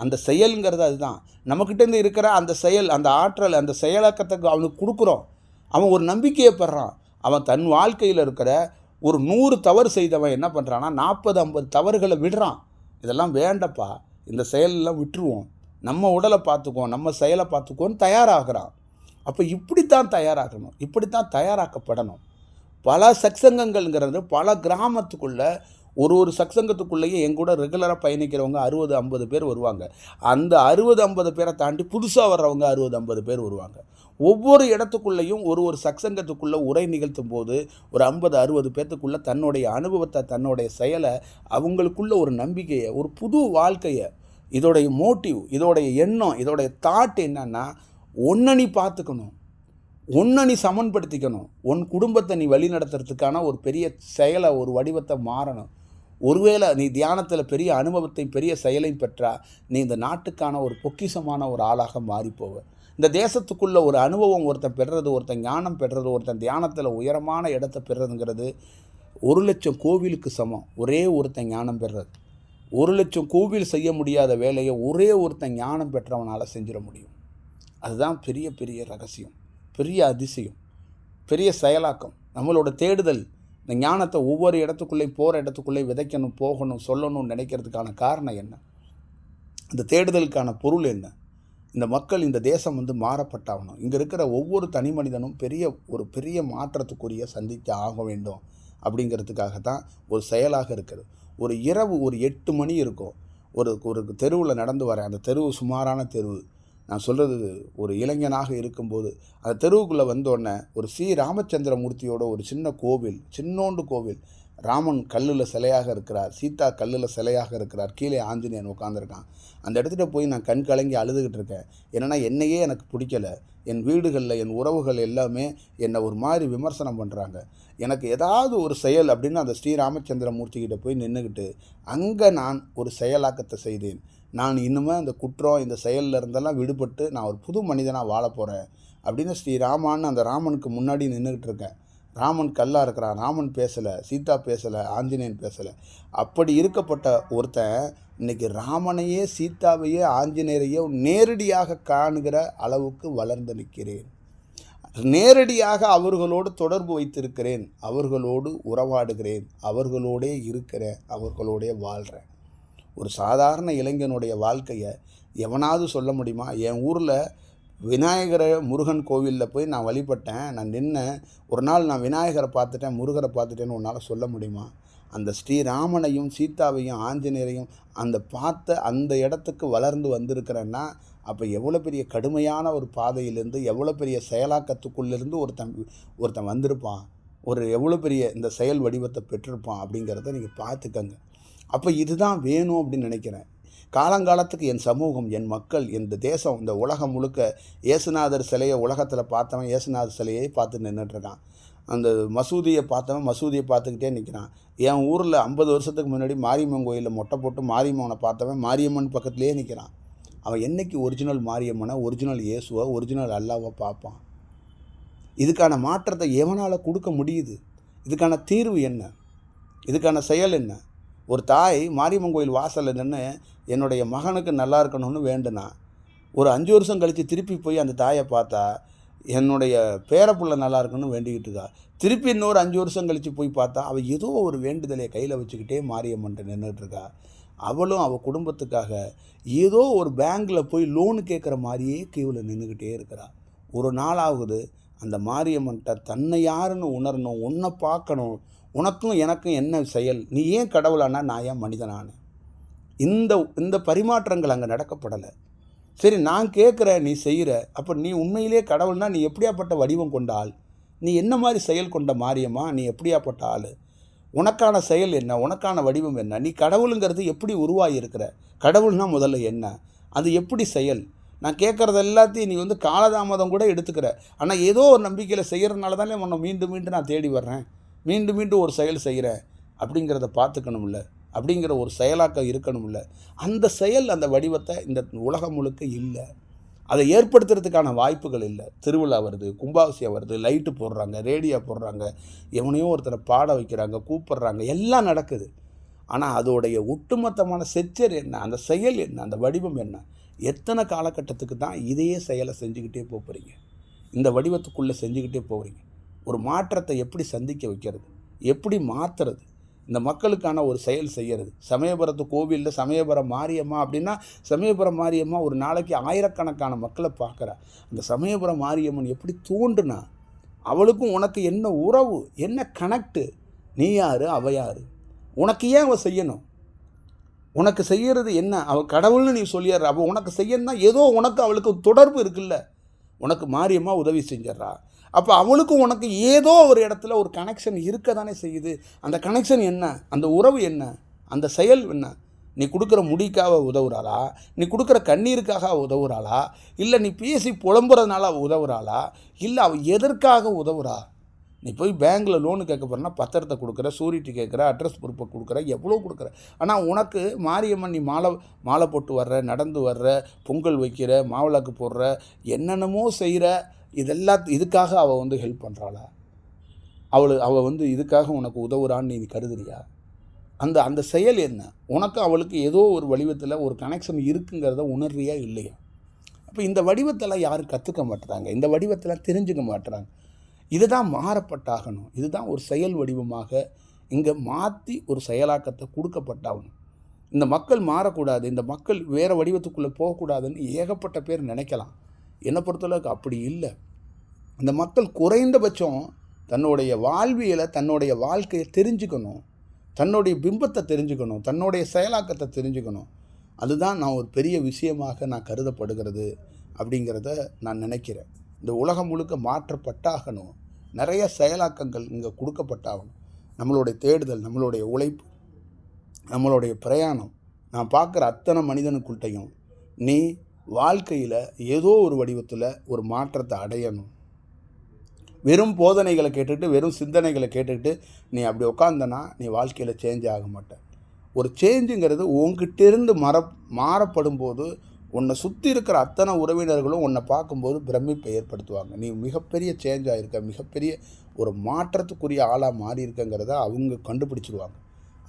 அந்த செயலுங்கிறது அதுதான். நம்மக்கிட்டேருந்து இருக்கிற அந்த செயல் அந்த ஆற்றல் அந்த செயலாக்கத்தை அவனுக்கு கொடுக்குறோம். அவன் ஒரு நம்பிக்கையை பெறான். அவன் தன் வாழ்க்கையில் இருக்கிற ஒரு நூறு தவறு செய்தவன் என்ன பண்ணுறான்னா நாற்பது ஐம்பது தவறுகளை விடுறான். இதெல்லாம் வேண்டப்பா. இந்த செயலெல்லாம் விட்டுருவோம். நம்ம உடலை பார்த்துக்குவோம் நம்ம செயலை பார்த்துக்குவோன்னு தயாராகிறான். அப்போ இப்படித்தான் தயாராகணும். இப்படித்தான் தயாராக்கப்படணும். பல சத்சங்கங்கள்ங்கிறது பல கிராமத்துக்குள்ளே ஒரு ஒரு சத்சங்கத்துக்குள்ளேயே என் கூட ரெகுலராக பயணிக்கிறவங்க அறுபது ஐம்பது பேர் வருவாங்க. அந்த அறுபது ஐம்பது பேரை தாண்டி புதுசாக வர்றவங்க அறுபது ஐம்பது பேர் வருவாங்க. ஒவ்வொரு இடத்துக்குள்ளேயும் ஒரு ஒரு சக்சங்கத்துக்குள்ளே உரை நிகழ்த்தும் போது ஒரு ஐம்பது அறுபது பேர்த்துக்குள்ளே தன்னுடைய அனுபவத்தை தன்னுடைய செயலை அவங்களுக்குள்ள ஒரு நம்பிக்கையை ஒரு புது வாழ்க்கையை இதோடைய மோட்டிவ் இதோடைய எண்ணம் இதோடைய தாட் என்னன்னா ஒன்றை நீ பார்த்துக்கணும். ஒன்றை நீ சமன்படுத்திக்கணும். உன் குடும்பத்தை நீ வழி நடத்துறதுக்கான ஒரு பெரிய செயலை ஒரு வடிவத்தை மாறணும். ஒருவேளை நீ தியானத்தில் பெரிய அனுபவத்தையும் பெரிய செயலையும் பெற்றா நீ இந்த நாட்டுக்கான ஒரு பொக்கிஷமான ஒரு ஆளாக மாறிப்போவ. இந்த தேசத்துக்குள்ளே ஒரு அனுபவம் ஒருத்தன் பெறுறது ஒருத்தன் ஞானம் பெறுறது ஒருத்தன் தியானத்தில் உயரமான இடத்த பெறுறதுங்கிறது ஒரு லட்சம் கோவிலுக்கு சமம். ஒரே ஒருத்தன் ஞானம் பெறுறது. ஒரு லட்சம் கோவில் செய்ய முடியாத வேலையை ஒரே ஒருத்தன் ஞானம் பெற்றவனால் செஞ்சிட முடியும். அதுதான் பெரிய பெரிய ரகசியம். பெரிய அதிசயம். பெரிய செயலாக்கம். நம்மளோட தேடுதல் இந்த ஞானத்தை ஒவ்வொரு இடத்துக்குள்ளேயும் போகிற இடத்துக்குள்ளேயும் விதைக்கணும் போகணும் சொல்லணும்னு நினைக்கிறதுக்கான காரணம் என்ன? இந்த தேடுதலுக்கான பொருள் என்ன? இந்த மக்கள் இந்த தேசம் வந்து மாறப்பட்டாகணும். இங்கே இருக்கிற ஒவ்வொரு தனி மனிதனும் பெரிய ஒரு பெரிய மாற்றத்துக்குரிய சந்தித்து ஆக வேண்டும் அப்படிங்கிறதுக்காக தான் ஒரு செயலாக இருக்குது ஒரு இரவு ஒரு எட்டு மணி இருக்கும். ஒரு ஒரு தெருவில் நடந்து வரேன். அந்த தெருவு சுமாரான தெருவு. நான் சொல்கிறது ஒரு இளைஞனாக இருக்கும்போது அந்த தெருவுக்குள்ளே வந்தோடனே ஒரு சி. ராமச்சந்திரமூர்த்தியோட ஒரு சின்ன கோவில் சின்னோண்டு கோவில் ராமன் கல்லில் சிலையாக இருக்கிறார் சீதா கல்லில் சிலையாக இருக்கிறார் கீழே ஆஞ்சநேயன் உட்காந்துருக்கான் அந்த இடத்துல போய் நான் கண் கலங்கி அழுதுகிட்டு இருக்கேன். என்னென்னா என்னையே எனக்கு பிடிக்கல. என் வீடுகளில் என் உறவுகள் எல்லாமே என்னை ஒரு மாதிரி விமர்சனம் பண்ணுறாங்க எனக்கு ஏதாவது ஒரு செயல் அப்படின்னு அந்த ஸ்ரீ ராமச்சந்திரமூர்த்திகிட்ட போய் நின்றுக்கிட்டு அங்கே நான் ஒரு செயலாக்கத்தை செய்தேன். நான் இன்னுமே அந்த குற்றம் இந்த செயலில் இருந்தெல்லாம் விடுபட்டு நான் ஒரு புது மனிதனாக வாழ போகிறேன் அப்படின்னு ஸ்ரீராமான்னு அந்த ராமனுக்கு முன்னாடி நின்றுக்கிட்டு இருக்கேன். ராமன் கல்லாக இருக்கிறான் ராமன் பேசலை சீதா பேசலை ஆஞ்சநேயன் பேசலை. அப்படி இருக்கப்பட்ட ஒருத்தன் இன்னைக்கு ராமனையே சீதாவையே ஆஞ்சநேயரையோ நேரடியாக காணுகிற அளவுக்கு வளர்ந்து நிற்கிறேன். நேரடியாக அவர்களோடு தொடர்பு வைத்திருக்கிறேன். அவர்களோடு உறவாடுகிறேன். அவர்களோடே இருக்கிறேன். அவர்களோடே வாழ்கிறேன் ஒரு சாதாரண இளைஞனுடைய வாழ்க்கையை எவனாவது சொல்ல முடியுமா? என் ஊரில் விநாயகரை முருகன் கோவிலில் போய் நான் வழிபட்டேன். நான் நின்னேன். ஒரு நாள் நான் விநாயகரை பார்த்துட்டேன் முருகரை பார்த்துட்டேன்னு உன்னால் சொல்ல முடியுமா? அந்த ஸ்ரீராமனையும் சீதாவையும் ஆஞ்சநேயரையும் அந்த பார்த்த அந்த இடத்துக்கு வளர்ந்து வந்திருக்கிறேன்னா அப்போ எவ்வளோ பெரிய கடுமையான ஒரு பாதையிலேருந்து எவ்வளோ பெரிய செயலாக்கத்துக்குள்ளேருந்து ஒருத்தன் ஒருத்தன் வந்திருப்பான். ஒரு எவ்வளோ பெரிய இந்த செயல் வடிவத்தை பெற்றிருப்பான் அப்படிங்கிறத நீங்கள் பார்த்துக்கங்க. அப்போ இதுதான் வேணும் அப்படின்னு நினைக்கிறேன். காலங்காலத்துக்கு என் சமூகம் என் மக்கள் இந்த தேசம் இந்த உலகம் முழுக்க இயேசுநாதர் சிலையை உலகத்தில் பார்த்தவன் இயேசுநாதர் சிலையை பார்த்து நின்றுட்டுருக்கான் அந்த மசூதியை பார்த்தவன் மசூதியை பார்த்துக்கிட்டே நிற்கிறான் என் ஊரில் ஐம்பது வருஷத்துக்கு முன்னாடி மாரியம்மன் கோயிலில் மொட்டை போட்டு மாரியம்மனை பார்த்தவன் மாரியம்மன் பக்கத்துலேயே நிற்கிறான் அவன் என்னைக்கு ஒரிஜினல் மாரியம்மனை ஒரிஜினல் இயேசுவை ஒரிஜினல் அல்லாவை பார்ப்பான்? இதுக்கான மாற்றத்தை எவனால் கொடுக்க முடியுது? இதுக்கான தீர்வு என்ன? இதுக்கான செயல் என்ன? ஒரு தாய் மாரியம்மன் கோயில் வாசலில் நின்று என்னுடைய மகனுக்கு நல்லா இருக்கணும்னு வேண்டுனா. ஒரு அஞ்சு வருஷம் கழித்து திருப்பி போய் அந்த தாயை பார்த்தா என்னுடைய பேரப்புள்ள நல்லா இருக்கணும்னு வேண்டிக்கிட்டு இருக்கா. திருப்பி இன்னொரு அஞ்சு வருஷம் கழித்து போய் பார்த்தா அவள் ஏதோ ஒரு வேண்டுதலை கையில் வச்சுக்கிட்டே மாரியம்மன்ட்டு நின்றுட்டு இருக்கா. அவளும் அவள் குடும்பத்துக்காக ஏதோ ஒரு பேங்கில் போய் லோனு கேட்குற மாதிரியே கீவில் நின்றுக்கிட்டே இருக்கிறாள் ஒரு நாள் ஆகுது அந்த மாரியம்மன்ட்ட தன்னை யாருன்னு உணரணும் உன்னை பார்க்கணும் உனக்கும் எனக்கும் என்ன செயல்? நீ ஏன் கடவுளானா? நான் ஏன் மனிதனானு? இந்த இந்த பரிமாற்றங்கள் அங்கே நடக்கப்படலை. சரி நான் கேட்குற நீ செய்கிற அப்போ நீ உண்மையிலே கடவுள்னா நீ எப்படியாப்பட்ட வடிவம் கொண்ட ஆள்? நீ என்ன மாதிரி செயல் கொண்ட மாரியம்மா? நீ எப்படியாப்பட்ட ஆள்? உனக்கான செயல் என்ன? உனக்கான வடிவம் என்ன? நீ கடவுளுங்கிறது எப்படி உருவாகியிருக்கிற கடவுள்னா முதல்ல என்ன? அது எப்படி செயல்? நான் கேட்குறது எல்லாத்தையும் நீ வந்து காலதாமதம் கூட எடுத்துக்கிற. ஆனால் ஏதோ ஒரு நம்பிக்கையில் செய்கிறதுனால தானே உன்னை மீண்டும் மீண்டும் நான் தேடி வர்றேன். மீண்டும் மீண்டும் ஒரு செயல் செய்கிற அப்படிங்கிறத பார்த்துக்கணும்ல. அப்படிங்கிற ஒரு செயலாக்கம் இருக்கணும்ல. அந்த செயல் அந்த வடிவத்தை இந்த உலகம் முழுக்க இல்லை. அதை ஏற்படுத்துறதுக்கான வாய்ப்புகள் இல்லை. திருவிழா வருது கும்பாபிஷேகம் வருது லைட்டு போடுறாங்க ரேடியோ போடுறாங்க எவனையோ ஒருத்தரை பாட வைக்கிறாங்க கூப்பிடுறாங்க எல்லாம் நடக்குது. ஆனால் அதோடைய ஒட்டுமொத்தமான செச்சர் என்ன அந்த செயல் என்ன அந்த வடிவம் என்ன எத்தனை காலகட்டத்துக்கு தான் இதையே செயலை செஞ்சுக்கிட்டே போகிறீங்க இந்த வடிவத்துக்குள்ளே செஞ்சுக்கிட்டே போகிறீங்க ஒரு மாற்றத்தை எப்படி சந்திக்க வைக்கிறது? எப்படி மாற்றுறது இந்த மக்களுக்கான ஒரு செயல் செய்கிறது சமயபுரத்து கோவிலில் சமயபுரம் மாரியம்மா அப்படின்னா சமயபுரம் மாரியம்மா ஒரு நாளைக்கு ஆயிரக்கணக்கான மக்களை பார்க்குறா. அந்த சமயபுரம் மாரியம்மன் எப்படி தோன்றுனா அவளுக்கும் உனக்கு என்ன உறவு என்ன கனெக்டு நீ யார்? அவ யார்? உனக்கு ஏன் அவள் செய்யணும்? உனக்கு செய்கிறது என்ன? அவள் கடவுள்னு நீ சொல்லிடுற. அவள் உனக்கு செய்யணும்னா ஏதோ உனக்கு அவளுக்கு தொடர்பு இருக்குல்ல. உனக்கு மாரியம்மா உதவி செஞ்சிட்றா. அப்போ அவளுக்கும் உனக்கு ஏதோ ஒரு இடத்துல ஒரு கனெக்ஷன் இருக்க தானே செய்யுது. அந்த கனெக்ஷன் என்ன? அந்த உறவு என்ன? அந்த செயல் என்ன? நீ கொடுக்குற முடிக்காக உதவுறாளா? நீ கொடுக்குற கண்ணீருக்காக உதவுறாளா? இல்லை நீ பேசி புலம்புறதுனால அவள் உதவுறாளா? இல்லை அவள் எதற்காக உதவுறா? நீ போய் பேங்க்கில் லோனு கேட்க போகிறனா பத்திரத்தை கொடுக்குற சூரிட்டி கேட்குற அட்ரஸ் ப்ரூஃபை கொடுக்குற எவ்வளோ கொடுக்குற? ஆனால் உனக்கு மாரியம்மன் நீ மாலை மாலை போட்டு வர்ற நடந்து வர்ற பொங்கல் வைக்கிற மாவிளக்கு போடுற என்னென்னமோ செய்கிற இதெல்லாம் இதுக்காக அவள் வந்து ஹெல்ப் பண்ணுறாளா அவள் அவள் வந்து இதுக்காக உனக்கு உதவுறான்னு நீ கருதுறியா? அந்த அந்த செயல் என்ன? உனக்கு அவளுக்கு ஏதோ ஒரு வடிவத்தில் ஒரு கனெக்ஷன் இருக்குங்கிறத உணர்றியா இல்லையா? அப்போ இந்த வடிவத்தெல்லாம் யாரும் கற்றுக்க மாட்டுறாங்க இந்த வடிவத்தெல்லாம் தெரிஞ்சுக்க மாட்டுறாங்க இதுதான் மாறப்பட்டாகணும். இதுதான் ஒரு செயல் வடிவமாக இங்கே மாற்றி ஒரு செயலாக்கத்தை கொடுக்கப்பட்டாகணும் இந்த மக்கள் மாறக்கூடாது. இந்த மக்கள் வேறு வடிவத்துக்குள்ளே போகக்கூடாதுன்னு ஏகப்பட்ட பேர் நினைக்கலாம். என்னை பொறுத்தளவுக்கு அப்படி இல்லை. இந்த மக்கள் குறைந்தபட்சம் தன்னுடைய வாழ்வியலை தன்னுடைய வாழ்க்கையை தெரிஞ்சுக்கணும். தன்னுடைய பிம்பத்தை தெரிஞ்சுக்கணும். தன்னுடைய செயலாக்கத்தை தெரிஞ்சுக்கணும். அதுதான் நான் ஒரு பெரிய விஷயமாக நான் கருதப்படுகிறது அப்படிங்கிறத நான் நினைக்கிறேன். இந்த உலகம் முழுக்க மாற்றப்பட்டாகணும். நிறைய செயலாக்கங்கள் இங்கே கொடுக்கப்பட்டாகணும். நம்மளுடைய தேடுதல் நம்மளுடைய உழைப்பு நம்மளுடைய பிரயாணம். நான் பார்க்குற அத்தனை மனிதனுக்குள்கிட்டையும் நீ வாழ்க்கையில் ஏதோ ஒரு வடிவத்தில் ஒரு மாற்றத்தை அடையணும். வெறும் போதனைகளை கேட்டுட்டு வெறும் சிந்தனைகளை கேட்டுக்கிட்டு நீ அப்படி உட்காந்தனா நீ வாழ்க்கையில் சேஞ்ச் ஆக மாட்ட. ஒரு சேஞ்சுங்கிறது உங்ககிட்டேருந்து மற மாறப்படும் போது உன்னை சுற்றி இருக்கிற அத்தனை உறவினர்களும் உன்னை பார்க்கும்போது பிரமிப்பை ஏற்படுத்துவாங்க. நீ மிகப்பெரிய சேஞ்ச் ஆகிருக்க மிகப்பெரிய ஒரு மாற்றத்துக்குரிய ஆளாக மாறி இருக்கங்கிறத அவங்க கண்டுபிடிச்சிருவாங்க.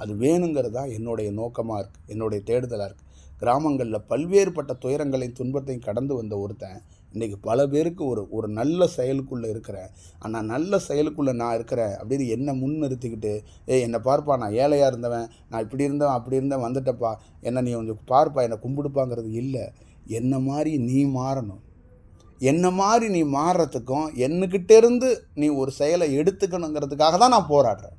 அது வேணுங்கிறது தான் என்னுடைய நோக்கமாக இருக்குது என்னுடைய தேடுதலாக இருக்குது கிராமங்களில் பல்வேறுபட்ட துயரங்களையும் துன்பத்தையும் கடந்து வந்த ஒருத்தன் இன்றைக்கி பல பேருக்கு ஒரு ஒரு நல்ல செயலுக்குள்ளே இருக்கிறேன். ஆனால் நல்ல செயலுக்குள்ளே நான் இருக்கிறேன் அப்படின்னு என்னை முன்னிறுத்திக்கிட்டு ஏய் என்னை பார்ப்பா நான் ஏழையாக இருந்தவன் நான் இப்படி இருந்தவன் அப்படி இருந்தேன் வந்துட்டப்பா என்னை நீ கொஞ்சம் பார்ப்பா என்னை கும்பிடுப்பாங்கிறது இல்லை. என்ன மாதிரி நீ மாறணும். என்ன மாதிரி நீ மாறுறதுக்கும் என்னக்கிட்டேருந்து நீ ஒரு செயலை எடுத்துக்கணுங்கிறதுக்காக தான் நான் போராடுறேன்.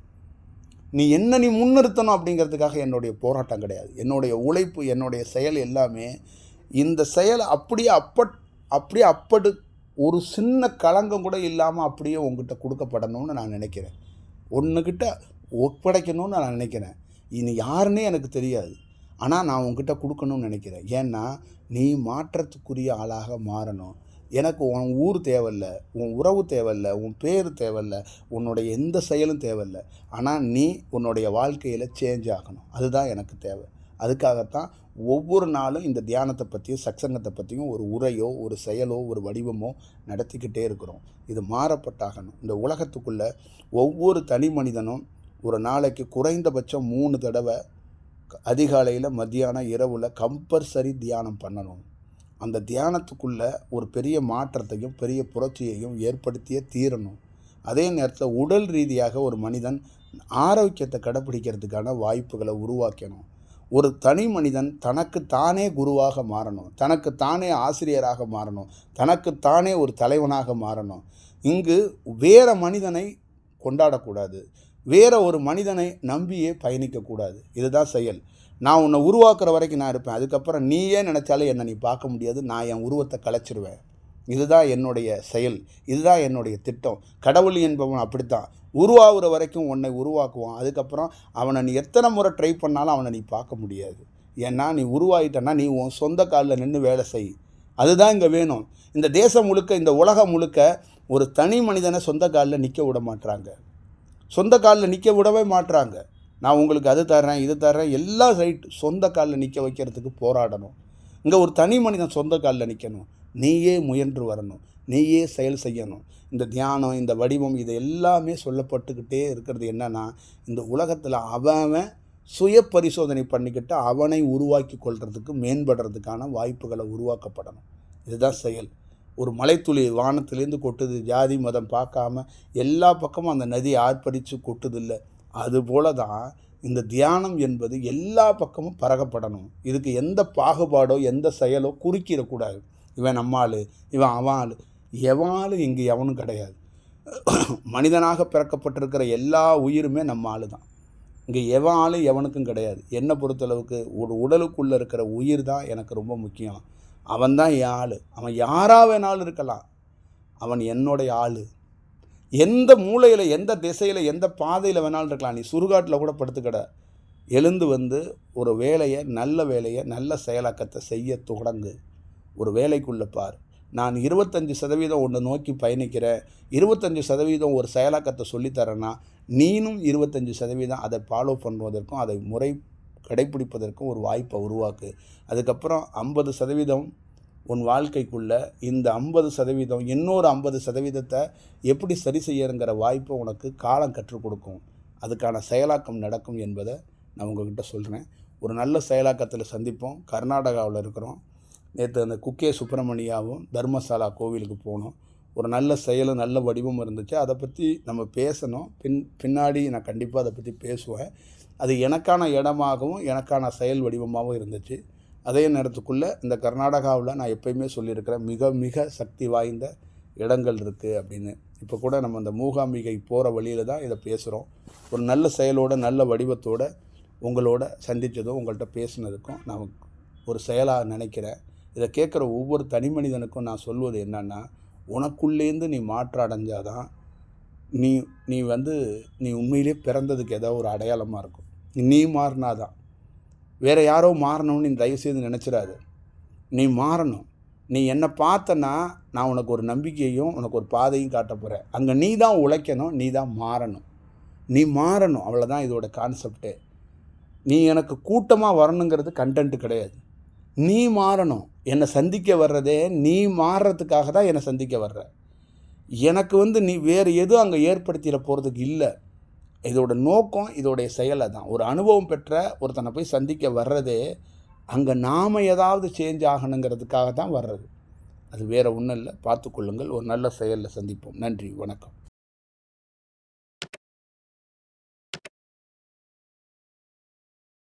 நீ என்ன நீ முன்னிறுத்தணும் அப்படிங்கிறதுக்காக என்னுடைய போராட்டம் கிடையாது. என்னுடைய உழைப்பு என்னுடைய செயல் எல்லாமே இந்த செயலை அப்படியே அப்பட் அப்படியே அப்படு ஒரு சின்ன களங்கம் கூட இல்லாமல் அப்படியே உங்ககிட்ட கொடுக்கப்படணும்னு நான் நினைக்கிறேன். ஒன்றுக்கிட்ட ஒப்படைக்கணும்னு நான் நினைக்கிறேன். இனி யாருன்னே எனக்கு தெரியாது. ஆனால் நான் உங்ககிட்ட கொடுக்கணும்னு நினைக்கிறேன். ஏன்னா நீ மாற்றத்துக்குரிய ஆளாக மாறணும். எனக்கு உன் ஊர் தேவையில்ல உன் உறவு தேவையில்ல உன் பேர் தேவையில்ல உன்னுடைய எந்த செயலும் தேவையில்ல. ஆனால் நீ உன்னுடைய வாழ்க்கையில் சேஞ்ச் ஆகணும். அதுதான் எனக்கு தேவை. அதுக்காகத்தான் ஒவ்வொரு நாளும் இந்த தியானத்தை பற்றியும் சக்சங்கத்தை பற்றியும் ஒரு உரையோ ஒரு செயலோ ஒரு வடிவமோ நடத்திக்கிட்டே இருக்கிறோம். இது மாறப்பட்டாகணும். இந்த உலகத்துக்குள்ளே ஒவ்வொரு தனி மனிதனும் ஒரு நாளைக்கு குறைந்தபட்சம் மூணு தடவை அதிகாலையில் மத்தியானம் இரவில் கம்பல்சரி தியானம் பண்ணணும். அந்த தியானத்துக்குள்ளே ஒரு பெரிய மாற்றத்தையும் பெரிய புரட்சியையும் ஏற்படுத்தியே தீரணும். அதே நேரத்தில் உடல் ரீதியாக ஒரு மனிதன் ஆரோக்கியத்தை கடைப்பிடிக்கிறதுக்கான வாய்ப்புகளை உருவாக்கணும். ஒரு தனி மனிதன் தனக்கு தானே குருவாக மாறணும். தனக்கு தானே ஆசிரியராக மாறணும். தனக்கு தானே ஒரு தலைவனாக மாறணும். இங்கு வேற மனிதனை கொண்டாடக்கூடாது. வேற ஒரு மனிதனை நம்பியே பயணிக்கக்கூடாது. இதுதான் செயல். நான் உன்னை உருவாக்குற வரைக்கும் நான் இருப்பேன். அதுக்கப்புறம் நீயே நினச்சாலே என்னை நீ பார்க்க முடியாது. நான் என் உருவத்தை கலைச்சிருவேன். இதுதான் என்னுடைய செயல். இதுதான் என்னுடைய திட்டம். கடவுள் என்பவன் அப்படித்தான். உருவாகுற வரைக்கும் உன்னை உருவாக்குவான். அதுக்கப்புறம் அவனை நீ எத்தனை முறை ட்ரை பண்ணாலும் அவனை நீ பார்க்க முடியாது. ஏன்னா நீ உருவாகிட்டனா நீ உன் சொந்த காலில் நின்று வேலை செய். அதுதான் இங்கே வேணும். இந்த தேசம் முழுக்க இந்த உலகம் முழுக்க ஒரு தனி மனிதனை சொந்த காலில் நிற்க விட மாட்டுறாங்க சொந்த காலில் நிற்க விடவே மாட்றாங்க. நான் உங்களுக்கு அது தர்றேன் இது தர்றேன் எல்லா ரைட் சொந்த காலில் நிற்க வைக்கிறதுக்கு போராடணும். இங்கே ஒரு தனி மனிதன் சொந்த காலில் நிற்கணும் நீயே முயன்று வரணும். நீயே செயல் செய்யணும். இந்த தியானம் இந்த வடிவம் இது எல்லாமே சொல்லப்பட்டுக்கிட்டே இருக்கிறது என்னன்னா இந்த உலகத்தில் அவன் சுய பரிசோதனை பண்ணிக்கிட்டு அவனை உருவாக்கி கொள்றதுக்கு மேம்படுறதுக்கான வாய்ப்புகளை உருவாக்கப்படணும். இதுதான் செயல். ஒரு மலைத்துளி வானத்திலேருந்து கொட்டுது ஜாதி மதம் பார்க்காம எல்லா பக்கமும் அந்த நதி ஆர்ப்பரித்து கொட்டுது இல்லை அதுபோல தான் இந்த தியானம் என்பது எல்லா பக்கமும் பரகப்படணும். இதுக்கு எந்த பாகுபாடோ எந்த செயலோ குறுக்கிடக்கூடாது. இவன் நம்ம இவன் அவன் ஆள் எவன் இங்கே எவனும் கிடையாது. மனிதனாக பிறக்கப்பட்டிருக்கிற எல்லா உயிருமே நம்ம ஆளு தான். இங்கே எவன் எவனுக்கும் கிடையாது. என்னை பொறுத்தளவுக்கு ஒரு உடலுக்குள்ளே இருக்கிற உயிர் தான் எனக்கு ரொம்ப முக்கியம். அவன் தான் என் ஆள். அவன் யாராக வேணாலும் இருக்கலாம். அவன் என்னுடைய ஆள். எந்த மூலையில் எந்த திசையில் எந்த பாதையில் வேணாலும் இருக்கலாம். நீ சுருகாட்டில் கூட படுத்துக்கிட. எழுந்து வந்து ஒரு வேலையை நல்ல வேலையை நல்ல செயலாக்கத்தை செய்ய தொடங்கு. ஒரு வேலைக்குள்ளே பார். நான் இருபத்தஞ்சி சதவீதம் ஒன்று நோக்கி பயணிக்கிறேன். இருபத்தஞ்சி சதவீதம் ஒரு செயலாக்கத்தை சொல்லித்தரேன்னா நீனும் இருபத்தஞ்சி சதவீதம் அதை ஃபாலோ பண்ணுவதற்கும் அதை முறை கடைப்பிடிப்பதற்கும் ஒரு வாய்ப்பை உருவாக்கு. அதுக்கப்புறம் ஐம்பது சதவீதம் உன் வாழ்க்கைக்குள்ள இந்த ஐம்பது சதவீதம் இன்னொரு ஐம்பது சதவீதத்தை எப்படி சரி செய்யறங்கிற வாய்ப்பு உனக்கு காலம் கற்றுக் கொடுக்கும். அதுக்கான செயலாக்கம் நடக்கும் என்பதை நான் உங்ககிட்ட சொல்கிறேன் ஒரு நல்ல செயலாக்கத்தில் சந்திப்போம். கர்நாடகாவில் இருக்கிறோம். நேற்று அந்த குக்கே சுப்பிரமணியாவும் தர்மசாலா கோவிலுக்கு போனோம். ஒரு நல்ல செயலும் நல்ல வடிவமும் இருந்துச்சு. அதை பற்றி நம்ம பேசணும். பின் பின்னாடி நான் கண்டிப்பாக அதை பற்றி பேசுவேன். அது எனக்கான இடமாகவும் எனக்கான செயல் வடிவமாகவும் இருந்துச்சு. அதே நேரத்துக்குள்ளே இந்த கர்நாடகாவில் நான் எப்பயுமே சொல்லியிருக்கிறேன் மிக மிக சக்தி வாய்ந்த இடங்கள் இருக்குது அப்படின்னு. இப்போ கூட நம்ம அந்த மூகாம்பிகை போகிற வழியில் தான் இதை பேசுகிறோம் ஒரு நல்ல செயலோட நல்ல வடிவத்தோட உங்களோட சந்தித்ததும் உங்கள்கிட்ட பேசினதுக்கும் நான் ஒரு செயலாக நினைக்கிறேன். இதை கேட்குற ஒவ்வொரு தனி மனிதனுக்கும் நான் சொல்வது என்னென்னா உனக்குள்ளேருந்து நீ மாற்றம் அடைஞ்சாதான் நீ நீ வந்து நீ உண்மையிலே பிறந்ததுக்கு ஏதோ ஒரு அடையாளமாக இருக்கும். நீ மாறினாதான். வேறு யாரோ மாறணும்னு நீ தயவுசெய்து நினச்சிடாது. நீ மாறணும். நீ என்னை பார்த்தனா நான் உனக்கு ஒரு நம்பிக்கையும் உனக்கு ஒரு பாதையும் காட்ட போகிறேன் அங்கே நீ தான் உழைக்கணும் நீ தான் மாறணும். நீ மாறணும். அவ்வளோதான் இதோட கான்செப்டே நீ எனக்கு கூட்டமாக வரணுங்கிறது கண்டென்ட் கிடையாது. நீ மாறணும். என்னை சந்திக்க வர்றதே நீ மாறுறதுக்காக தான் என்னை சந்திக்க வர்ற. எனக்கு வந்து நீ வேறு எதுவும் அங்கே ஏற்படுத்திட போகிறதுக்கு இல்லை. இதோட நோக்கம் இதோடைய செயலை தான் ஒரு அனுபவம் பெற்ற ஒருத்தனை போய் சந்திக்க வர்றதே அங்கே நாம் ஏதாவது சேஞ்ச் ஆகணுங்கிறதுக்காக தான் வர்றது. அது வேறு ஒன்றும் இல்லை. பார்த்துக்கொள்ளுங்கள் ஒரு நல்ல செயலில் சந்திப்போம். நன்றி. வணக்கம்.